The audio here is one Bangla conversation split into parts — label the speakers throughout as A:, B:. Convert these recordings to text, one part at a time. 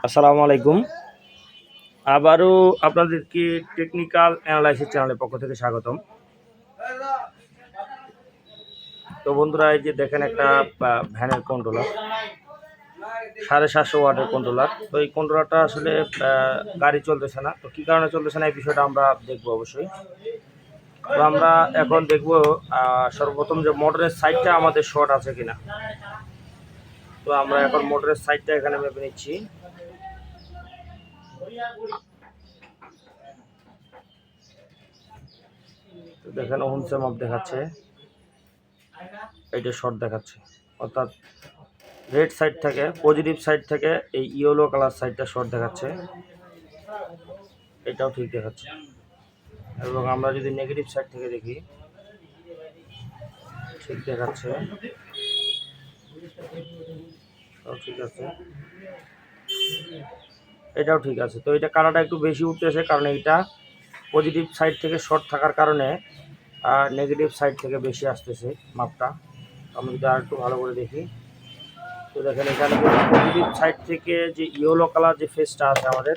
A: আসসালামু আলাইকুম। আবারও আপনাদেরকে টেকনিক্যাল অ্যানালাইসিস চ্যানেলের পক্ষ থেকে স্বাগতম। তো বন্ধুরা, এই যে দেখেন একটা ভ্যানের কন্ট্রোলার সাড়ে সাতশো ওয়াটের কন্ট্রোলার তো এই কন্ট্রোলারটা আসলে গাড়ি চলতেছে না। তো কী কারণে চলতেছে না, এই বিষয়টা আমরা দেখব অবশ্যই। তো আমরা এখন দেখব সর্বপ্রথম যে মোটরের সাইডটা আমাদের শর্ট আছে কিনা। তো আমরা এখন মোটরের সাইডটা এখানে মেপে নিচ্ছি। দেখেন হোমসে মাপ দেখাচ্ছে। এইটা শর্ট দেখাচ্ছে। অর্থাৎ রেড সাইড থেকে পজিটিভ সাইড থেকে এই ইয়েলো কালার সাইডটা শর্ট দেখাচ্ছে। এটাও ঠিক দেখাচ্ছে। এবং আমরা যদি নেগেটিভ সাইড থেকে দেখি, ঠিক দেখাচ্ছে। ঠিক আছে। এটাও ঠিক আছে। তো এটা কালারটা একটু বেশি উঠতেছে কারণ এইটা পজিটিভ সাইড থেকে শর্ট থাকার কারণে নেগেটিভ সাইড থেকে বেশি আসতেছে মাপটা। আমি যদি আর একটু ভালো করে দেখি। তো দেখেন এখানে পজিটিভ সাইড থেকে যে ইয়েলো কালার যে ফেসটা আছে আমাদের,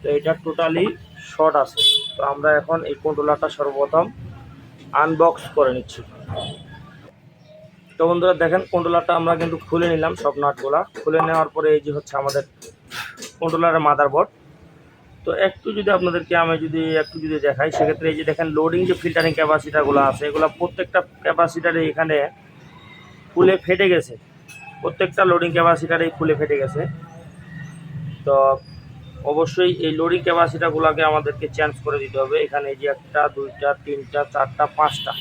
A: তো এটা টোটালি শর্ট আছে। তো আমরা এখন এই কন্ট্রোলারটা সর্বপ্রথম আনবক্স করে নিচ্ছি। তো বন্ধুরা দেখেন কন্ট্রোলারটা আমরা কিন্তু খুলে নিলাম সব নাটগুলা খুলে নেওয়ার পরে এই যে হচ্ছে আমাদের কন্ট্রোলারের মাদারবোর্ড তো একটু যদি আপনাদেরকে আমি যদি একটু যদি দেখাই, সেক্ষেত্রে এই যে দেখেন লোডিং যে ফিল্টারিং ক্যাপাসিটারগুলো আছে, এগুলো প্রত্যেকটা ক্যাপাসিটারে এখানে ফুলে ফেটে গেছে। প্রত্যেকটা লোডিং ক্যাপাসিটারেই ফুলে ফেটে গেছে। তো অবশ্যই এই লোডিং ক্যাপাসিটারগুলোকে আমাদেরকে চেঞ্জ করে দিতে হবে। এখানে এই যে একটা, দুইটা, তিনটা, চারটা, পাঁচটা।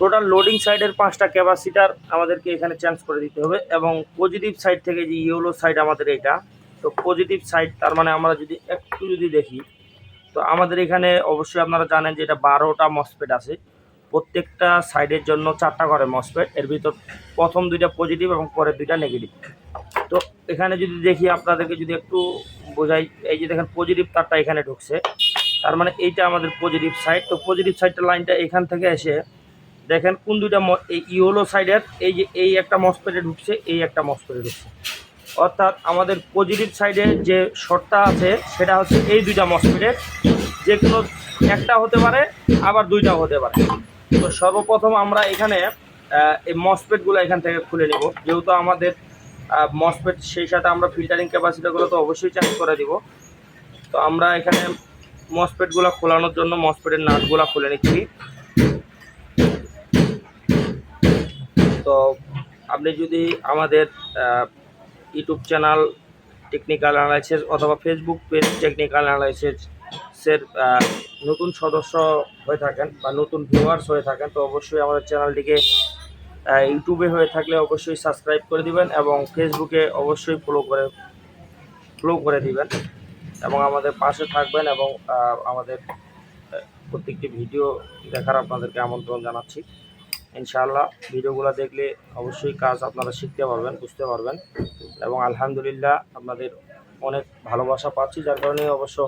A: টোটাল লোডিং সাইডের পাঁচটা ক্যাপাসিটার আমাদেরকে এখানে চেঞ্জ করে দিতে হবে এবং পজিটিভ সাইড থেকে যে ইয়েলো সাইড আমাদের এটা, তো পজিটিভ সাইড তার মানে আমরা যদি একটু যদি দেখি, তো আমাদের এখানে অবশ্যই আপনারা জানেন যে এটা বারোটা মসপেট আছে। প্রত্যেকটা সাইডের জন্য চারটা করে মসপেট এর ভিতর প্রথম দুইটা পজিটিভ এবং পরের দুইটা নেগেটিভ তো এখানে যদি দেখি আপনাদেরকে যদি একটু বোঝাই, এই যে দেখেন পজিটিভ তারটা এখানে ঢুকছে। তার মানে এইটা আমাদের পজিটিভ সাইড তো পজিটিভ সাইডটা লাইনটা এখান থেকে এসে দেখেন কোন দুইটা এই ইয়েলো সাইডের এই যে এই একটা মসপেটে ঢুকছে, এই একটা মসপেটে ঢুকছে। অর্থাৎ আমাদের পজিটিভ সাইডে যে শর্টটা আছে, সেটা হচ্ছে এই দুইটা মসপেটের। যে কোনো একটা হতে পারে, আবার দুইটা হতে পারে। তো সর্বপ্রথম আমরা এখানে এই মসপেটগুলো এখান থেকে খুলে নেব। যেহেতু আমাদের মসপেট, সেই সাথে আমরা ফিল্টারিং ক্যাপাসিটিগুলো তো অবশ্যই চেঞ্জ করে দিব। তো আমরা এখানে মসপেটগুলো খোলানোর জন্য মসপেটের নাটগুলো খুলে নিচ্ছি। তো আপনি যদি আমাদের ইউটিউব চ্যানেল টেকনিক্যাল অ্যানালাইসিস অথবা ফেসবুক পেজ টেকনিক্যাল অ্যানালাইসিসের নতুন সদস্য হয়ে থাকেন বা নতুন ভিউয়ার্স হয়ে থাকেন, তো অবশ্যই আমাদের চ্যানেলটিকে ইউটিউবে হয়ে থাকলে অবশ্যই সাবস্ক্রাইব করে দিবেন এবং ফেসবুকে অবশ্যই ফলো করে ফলো করে দিবেন এবং আমাদের পাশে থাকবেন এবং আমাদের প্রত্যেকটি ভিডিও দেখার আপনাদেরকে আমন্ত্রণ জানাচ্ছি। ইনশাআল্লাহ ভিডিওগুলো দেখলে অবশ্যই কাজ আপনারা শিখতে পারবেন, বুঝতে পারবেন। এবং আলহামদুলিল্লাহ আপনাদের অনেক ভালোবাসা পাচ্ছি, যার কারণে অবশ্য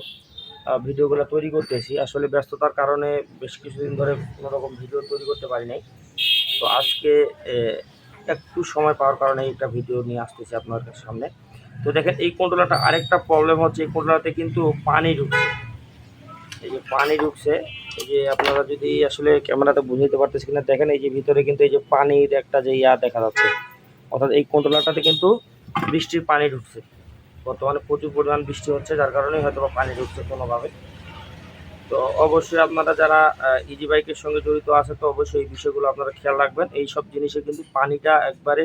A: ভিডিওগুলো তৈরি করতেছি। আসলে ব্যস্ততার কারণে বেশ কিছুদিন ধরে কোনো রকম ভিডিও তৈরি করতে পারি নাই। তো আজকে একটু সময় পাওয়ার কারণে একটা ভিডিও নিয়ে আসতেছি আপনার সামনে। তো দেখেন, এই কন্ট্রোলারটা আরেকটা প্রবলেম হচ্ছে, এই কন্ট্রোলারতে কিন্তু পানি ঢুকছে। এই যে পানি ঢুকছে এই যে আপনারা যদি আসলে ক্যামেরাতে বুঝাইতে পারতেছি কিনা, দেখেন এই যে ভিতরে কিন্তু এই যে পানির একটা যে ইয়া দেখা যাচ্ছে। অর্থাৎ এই কন্ট্রোলারটাতে কিন্তু বৃষ্টির পানি ঢুকছে। বর্তমানে প্রচুর পরিমাণ বৃষ্টি হচ্ছে, যার কারণে হয়তো পানি ঢুকছে কোনোভাবে। তো অবশ্যই আপনারা যারা ইজি বাইকের সঙ্গে জড়িত আছে তো অবশ্যই এই বিষয়গুলো আপনারা খেয়াল রাখবেন। এই সব জিনিসে কিন্তু পানিটা একবারে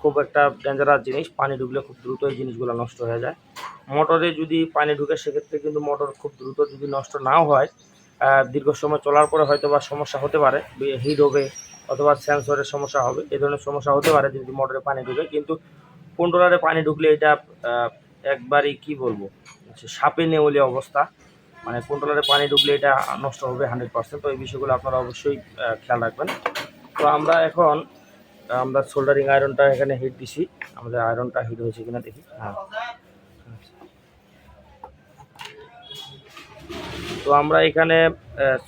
A: খুব একটা ডেঞ্জারাস জিনিস, পানি ঢুকলে খুব দ্রুত এই জিনিসগুলো নষ্ট হয়ে যায়। মোটরে যদি পানি ঢুকে, সেক্ষেত্রে কিন্তু মোটর খুব দ্রুত যদি নষ্ট নাও হয় দীর্ঘ সময় চলার পরে হয়তো বা সমস্যা হতে পারে, হিট হবে অথবা সেন্সরের সমস্যা হবে এই ধরনের সমস্যা হতে পারে যদি মোটরে পানি ঢুকে। কিন্তু কন্ট্রোলারে পানি ঢুকলে এটা একবারই কি বলব সাপে নেউলে অবস্থা। মানে কন্ট্রোলারে পানি ঢুকলে এটা নষ্ট হবে হান্ড্রেড পার্সেন্ট তো এই বিষয়গুলো আপনারা অবশ্যই খেয়াল রাখবেন। তো আমরা এখন আমরা সোল্ডারিং আয়রনটা এখানে হিট দিছি। আমাদের আয়রনটা হিট হয়েছে কিনা দেখি। হ্যাঁ। তো আমরা এখানে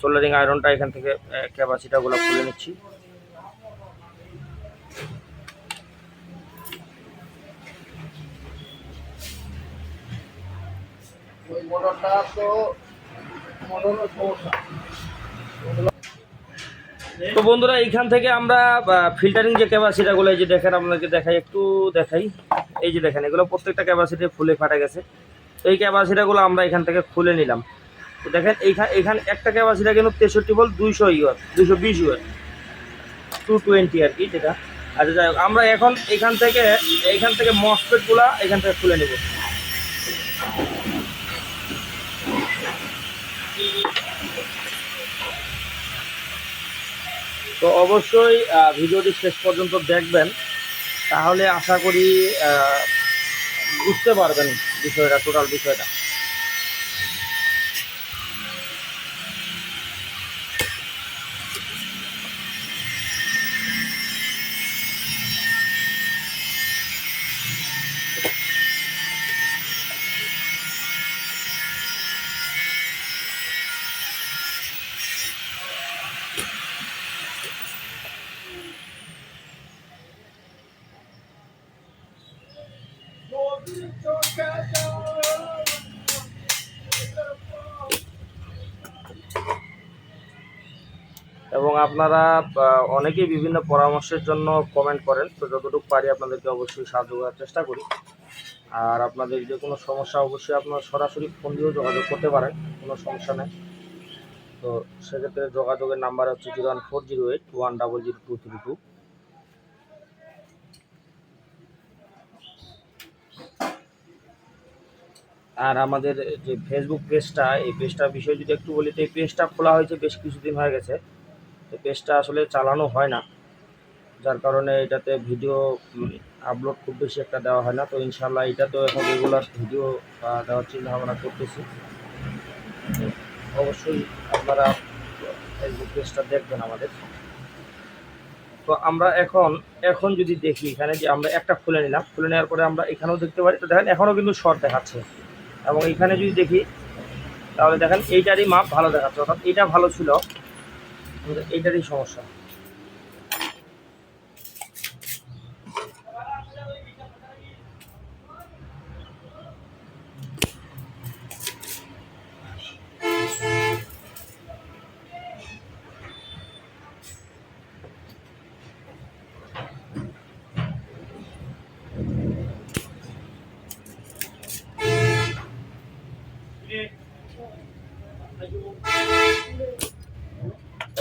A: সোল্ডারিং আয়রনটা এখান থেকে ক্যাপাসিটাগুলো খুলে নিচ্ছি।
B: মোটরটা তো মোটরের সমস্যা।
A: তো বন্ধুরা, এইখান থেকে আমরা ফিল্টারিং যে ক্যাপাসিটাগুলো এই যে দেখেন আপনাদেরকে দেখাই, একটু দেখাই। এই যে দেখেন, এগুলো প্রত্যেকটা ক্যাপাসিটি ফুলে ফাটা গেছে। তো এই ক্যাপাসিটাগুলো আমরা এখান থেকে খুলে নিলাম। তো দেখেন এইখানে এখান একটা ক্যাপাসিটা কিন্তু তেষট্টি বল দুইশো ইউর দুইশো বিশ ইউর টু টোয়েন্টি আর কি যেটা। আচ্ছা যাই হোক, আমরা এখন এখান থেকে, এইখান থেকে মসপেটগুলো এখান থেকে খুলে নেব। তো অবশ্যই ভিডিওটি শেষ পর্যন্ত দেখবেন। তাহলে আশা করি বুঝতে পারবেন বিষয়টা টোটাল বিষয়টা। এবং আপনারা অনেকেই বিভিন্ন পরামর্শের জন্য কমেন্ট করেন, তো যতটুকু পারি আপনাদেরকে অবশ্যই সাহায্য করার চেষ্টা করি। আর আপনাদের যে কোনো সমস্যা, অবশ্যই আপনারা সরাসরি ফোন দিয়েও যোগাযোগ করতে পারেন, কোনো সমস্যা নেই। তো সেক্ষেত্রে যোগাযোগের নাম্বার হচ্ছে zero one four zero eight one double zero two three two আর আমাদের যে ফেসবুক পেজটা এই পেজটার বিষয়ে যদি একটু বলি, তো এই পেজটা খোলা হয়েছে বেশ কিছুদিন হয়ে গেছে। তো পেজটা আসলে চালানো হয় না। যার কারণে এটাতে ভিডিও আপলোড খুব বেশি একটা দেওয়া হয় না। তো ইনশাল্লাহ এটা তো এখন রেগুলার ভিডিও দেওয়ার চিন্তা ভাবনা করতেছি। অবশ্যই আপনারা ফেসবুক পেজটা দেখবেন আমাদের। তো আমরা এখন এখন যদি দেখি এখানে যে আমরা একটা খুলে নিলাম, খুলে নেওয়ার পরে আমরা এখানেও দেখতে পারি। তো দেখেন, এখনও কিন্তু শর্ট দেখাচ্ছে। এবং এখানে যদি দেখি, তাহলে দেখেন এইটারই মাপ ভালো দেখাচ্ছে, অর্থাৎ এটা ভালো ছিল। এইটারই সমস্যা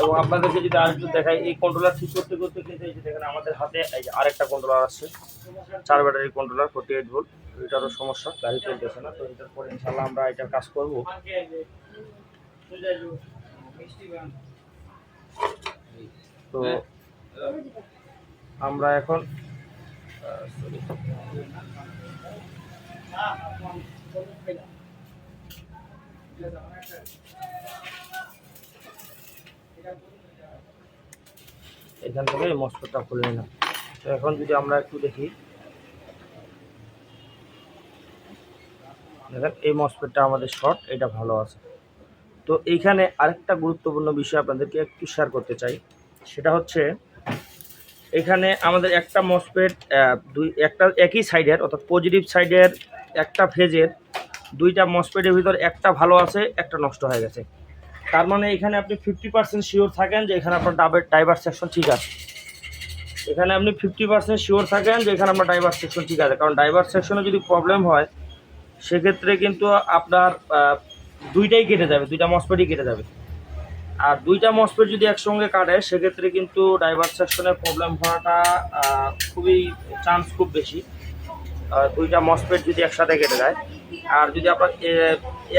A: এবং আপনাদেরকে যদি আরেকটু দেখাই এই কন্ট্রোলার ঠিক করতে করতে কিন্তু এই যে দেখেন আমাদের হাতে এই যে আরেকটা কন্ট্রোলার আসছে। চার battery controller forty eight volt এটারও সমস্যা গাড়ি চলতেছে না। তো এটার পরে ইনশাল্লাহ আমরা এটার কাজ করব। তো আমরা এখন আহ, এখান থেকে মসপেটটা খুলে নিলাম। তো এখন যদি আমরা একটু দেখি, দেখেন এই মসপেটটা আমাদের শর্ট এটা ভালো আছে। তো এইখানে আরেকটা গুরুত্বপূর্ণ বিষয় আপনাদেরকে একটু শেয়ার করতে চাই। সেটা হচ্ছে, এখানে আমাদের একটা মসপেট দুই, একটা একই সাইডের অর্থাৎ পজিটিভ সাইডের একটা ফেজের দুইটা মসপেটের ভিতর একটা ভালো আছে, একটা নষ্ট হয়ে গেছে। তার মানে এখানে আপনি ফিফটি পার্সেন্ট শিওর থাকেন যে এখানে আপনার ডাবের ডাইভার সেকশন ঠিক আছে। এখানে আপনি ফিফটি পার্সেন্ট শিওর থাকেন যে এখানে আপনার ড্রাইভার সেকশন ঠিক আছে। কারণ ড্রাইভার সেকশনে যদি প্রবলেম হয়, সেক্ষেত্রে কিন্তু আপনার দুইটাই কেটে যাবে, দুইটা মসপেটই কেটে যাবে। আর দুইটা মসপেট যদি একসঙ্গে কাটে, সেক্ষেত্রে কিন্তু ড্রাইভার সেকশনের প্রবলেম হওয়াটা খুবই চান্স খুব বেশি। দুইটা মসপেট যদি একসাথে কেটে যায় আর যদি আপনার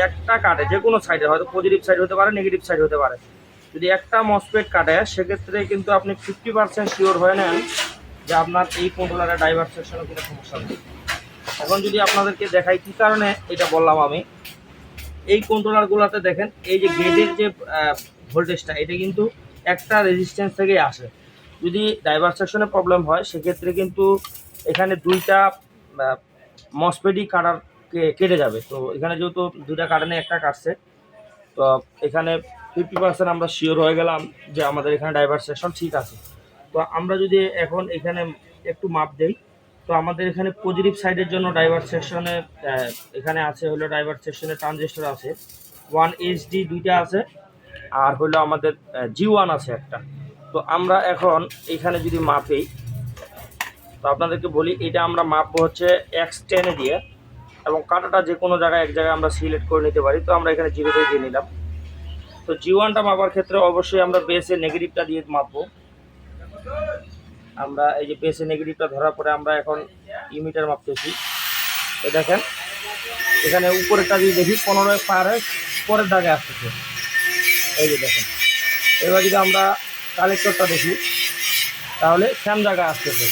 A: একটা কাটে, যে কোনো সাইডে হয়তো পজিটিভ সাইড হতে পারে নেগেটিভ সাইড হতে পারে। যদি একটা মসপেট কাটে, সেক্ষেত্রে কিন্তু আপনি ফিফটি পার্সেন্ট শিওর হয়ে নেন যে আপনার এই কন্ট্রোলারের ড্রাইভার সেকশনে সমস্যা নেই। এখন যদি আপনাদেরকে দেখাই কী কারণে এটা বললাম আমি, এই কন্ট্রোলারগুলোতে দেখেন, এই যে গেটের যে ভোল্টেজটা এটা কিন্তু একটা রেজিস্ট্যান্স থেকেই আসে। যদি সেকশনে প্রবলেম হয়, সেক্ষেত্রে কিন্তু এখানে দুইটা মসপেডি কাটার কেটে যাবে। তো এখানে যেহেতু দুইটা কাটানে একটা কাটছে, তো এখানে ফিফটি পার্সেন্ট আমরা শিওর হয়ে গেলাম যে আমাদের এখানে ড্রাইভার সেকশন ঠিক আছে। তো আমরা যদি এখন এখানে একটু মাপ দেই, তো আমাদের এখানে পজিটিভ সাইডের জন্য ড্রাইভার সেকশনে এখানে আছে হলো ড্রাইভার সেকশনে ট্রানজিস্টর আছে। ওয়ান এইচডি দুইটা আছে, আর হলো আমাদের জি ওয়ান আছে একটা। তো আমরা এখন এখানে যদি মাপি, তো আপনাদেরকে বলি, এটা আমরা মাপবো হচ্ছে এক্স টেনে দিয়ে। এবং কাটাটা যে কোনো জায়গায় এক জায়গায় আমরা সিলেক্ট করে নিতে পারি, তো আমরা এখানে জিরোতে দিয়ে নিলাম। তো জি ওয়ানটা মাপার ক্ষেত্রে অবশ্যই আমরা বেসে নেগেটিভটা দিয়ে মাপবো। আমরা এই যে বেসে নেগেটিভটা ধরার পরে আমরা এখন ইমিটার মাপতেছি। এই দেখেন, এখানে উপরেরটা যদি দেখি, পনেরো পারে পরের দাগে আসতেছে। এই যে দেখেন, এবার যদি আমরা কালেক্টরটা দেখি, তাহলে সেম জায়গায় আসতেছে।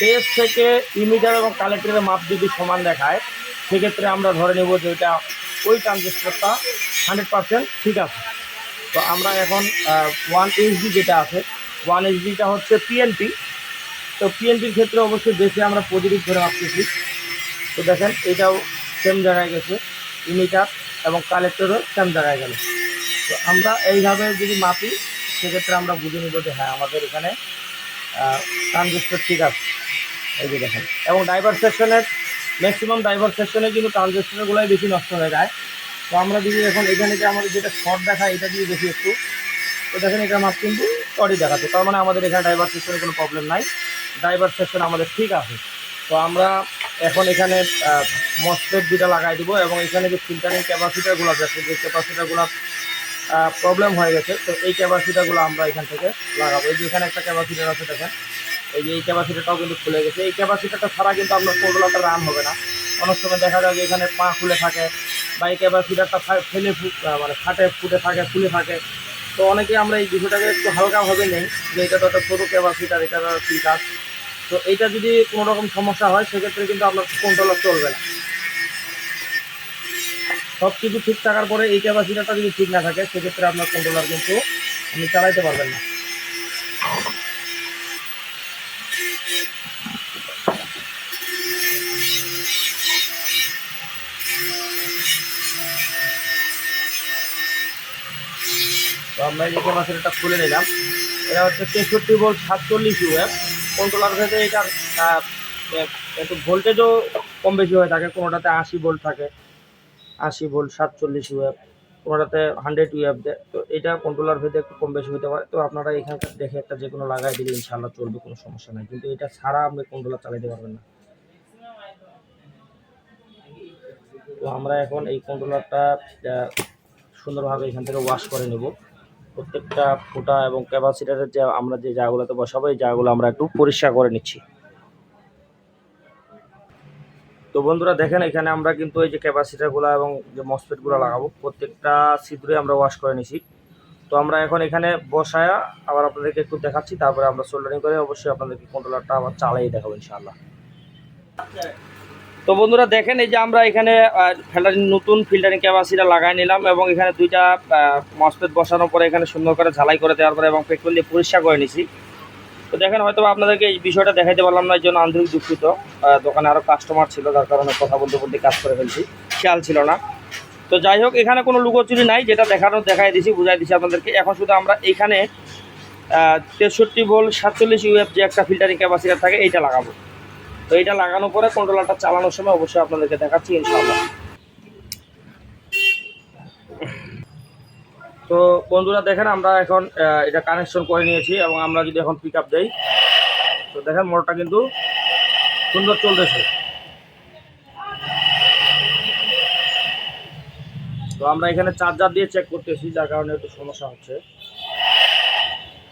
A: বেস থেকে ইমিটার এবং কালেক্টরের মাপ যদি সমান দেখায় সেক্ষেত্রে আমরা ধরে নেব যে এটা ওই ট্রানজিস্টারটা হান্ড্রেড পার্সেন্ট ঠিক আছে। তো আমরা এখন ওয়ান এইচডি যেটা আছে ওয়ান এইচডিটা হচ্ছে পিএনপি তো পিএনপির ক্ষেত্রে অবশ্যই বেশি আমরা পজিটিভ ধরে মাপতেছি তো দেখেন, এটাও সেম জায়গায় গেছে ইমিটার এবং কালেক্টরও সেম জায়গায় গেল। তো আমরা এইভাবে যদি মাপি, সেক্ষেত্রে আমরা বুঝে নিব যে হ্যাঁ আমাদের এখানে ট্রানজিস্টর ঠিক আছে। এই যে দেখেন, এবং ড্রাইভার সেকশনের ম্যাক্সিমাম ড্রাইভার সেকশনে কিন্তু ট্রানজিস্টরগুলোই বেশি নষ্ট হয়ে যায়। তো আমরা যদি এখন এখানে যে আমাদের যেটা শর্ট দেখায়, এটা দিয়ে দেখি একটু। তো দেখেন এটা মাপ কিন্তু শর্টই দেখাচ্ছে। তার মানে আমাদের এখানে ড্রাইভার সেকশনে কোনো প্রবলেম নাই। ড্রাইভার সেকশন আমাদের ঠিক আছে। তো আমরা এখন এখানে মসপেট দুটা লাগাই দিব এবং এখানে যে ফিল্টারিং ক্যাপাসিটারগুলো আছে, যে ক্যাপাসিটারগুলো প্রবলেম হয়ে গেছে, তো এই ক্যাপাসিটারগুলো আমরা এখান থেকে লাগাবো। এই যে এখানে একটা ক্যাপাসিটার আছে, দেখেন। এই যে এই ক্যাপাসিটারটাও কিন্তু খুলে গেছে। এই ক্যাপাসিটারটা ছাড়া কিন্তু আপনার কোডলাটা রান হবে না। অনেক সময় দেখা যায় যে এখানে পা খুলে থাকে বা এই ক্যাপাসিটারটা ফেলে মানে ফাটে, ফুটে থাকে, ফুলে থাকে। তো অনেকে আমরা এই বিষয়টাকে একটু হালকাভাবে নেই যে এটা তো একটা ছোটো ক্যাপাসিটার এটা তো ঠিক আছে তো এইটা যদি কোনো রকম সমস্যা হয়, সেক্ষেত্রে কিন্তু আপনার কন্ট্রোলার চলবে না। সব কিছু ঠিক থাকার পরে এই ক্যাপাসিটারটা যদি ঠিক না থাকে, সেক্ষেত্রে আপনার কন্ট্রোলার কিন্তু আপনি চালাইতে পারবেন না। তো আমরা এই যে ক্যাপাসিটারটা খুলে নিলাম, এটা হচ্ছে তেষট্টি ভোল্ট সাতচল্লিশ ইউএফ কন্ট্রোলার ভেতরে এটার একটু ভোল্টেজও কম বেশি হয়ে থাকে, কোনোটাতে আশি ভোল্ট থাকে। আশি ভোল্ট সাতচল্লিশ ইউএফ কোনোটাতে হান্ড্রেড ইউএফ দেয়। তো এটা কন্ট্রোলার ভেতরে একটু কম বেশি হতে পারে। তো আপনারা এখানকার দেখে একটা যে কোনো লাগাই দিলে ইনশাল্লাহ চলবে, কোনো সমস্যা নাই। কিন্তু এটা ছাড়া আপনি কন্ট্রোলার চালাতে পারবেন না। তো আমরা এখন এই কন্ট্রোলারটা সুন্দরভাবে এখান থেকে ওয়াশ করে নেব। প্রত্যেকটা ফুটা এবং ক্যাপাসিটারের যে আমরা যে জায়গাগুলোতে বসাবো, এই জায়গাগুলো আমরা একটু পরিষ্কার করে নিচ্ছি। তো বন্ধুরা দেখেন, এখানে আমরা কিন্তু এই যে ক্যাপাসিটারগুলো এবং যে মসপেটগুলো লাগাবো, প্রত্যেকটা ছিদ্রে আমরা ওয়াশ করে নিছি। তো আমরা এখন এখানে বসায়া আবার আপনাদেরকে একটু দেখাচ্ছি, তারপরে আমরা সোল্ডারিং করে অবশ্যই আপনাদেরকে কন্ট্রোলারটা আবার চালাই দেখাবো ইনশাআল্লাহ। তো বন্ধুরা দেখেন, এই যে আমরা এখানে ফিল্টারিং নতুন ফিল্টারিং ক্যাপাসিটা লাগাই নিলাম এবং এখানে দুইটা মসপেট বসানোর পরে এখানে সুন্দর করে ঝালাই করে দেওয়ার পরে এবং পেট্রোল দিয়ে পরিষ্কার করে নিছি। তো দেখেন হয়তো আপনাদেরকে এই বিষয়টা দেখাইতে পারলাম না, এই জন্য আন্তরিক দুঃখিত। দোকানে আরও কাস্টমার ছিল, যার কারণে কথা বলতে বলতে কাজ করে ফেলছি। খেয়াল ছিল না। তো যাই হোক, এখানে কোনো লুকোচুরি নাই, যেটা দেখানো, দেখাই দিছি, বুঝাই দিছি আপনাদেরকে। এখন শুধু আমরা এইখানে তেষট্টি ভোল্ট সাতচল্লিশ ইউএফ যে একটা ফিল্টারিং ক্যাপাসিটার থাকে, এইটা লাগাবো। তো এইটা লাগানোর পরে কন্ট্রোলারটা চালানোর সময় অবশ্যই আপনাদেরকে দেখাচ্ছি, ইনশাআল্লাহ। তো বন্ধুরা, দেখেন আমরা এখন এটা কানেকশন করে নিয়েছি এবং আমরা যদি এখন পিক আপ দেই, তো দেখেন মোটরটা কিন্তু সুন্দর চলতেছে। তো আমরা এখানে চার্জার দিয়ে চেক করতেছি, যার কারণে একটু সমস্যা হচ্ছে।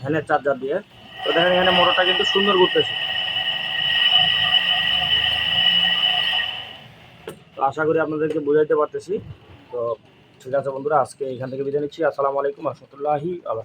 A: ফ্যানের চার্জার দিয়ে। তো দেখেন এখানে মোটরটা কিন্তু সুন্দর ঘুরতেছে। তো আশা করি আপনাদেরকে বোঝাইতে পারতেছি। তো ঠিক আছে বন্ধুরা আজকে এখান থেকে বিদায় নিচ্ছি। আসসালামু আলাইকুম রহমতুল্লাহি আল্লাহ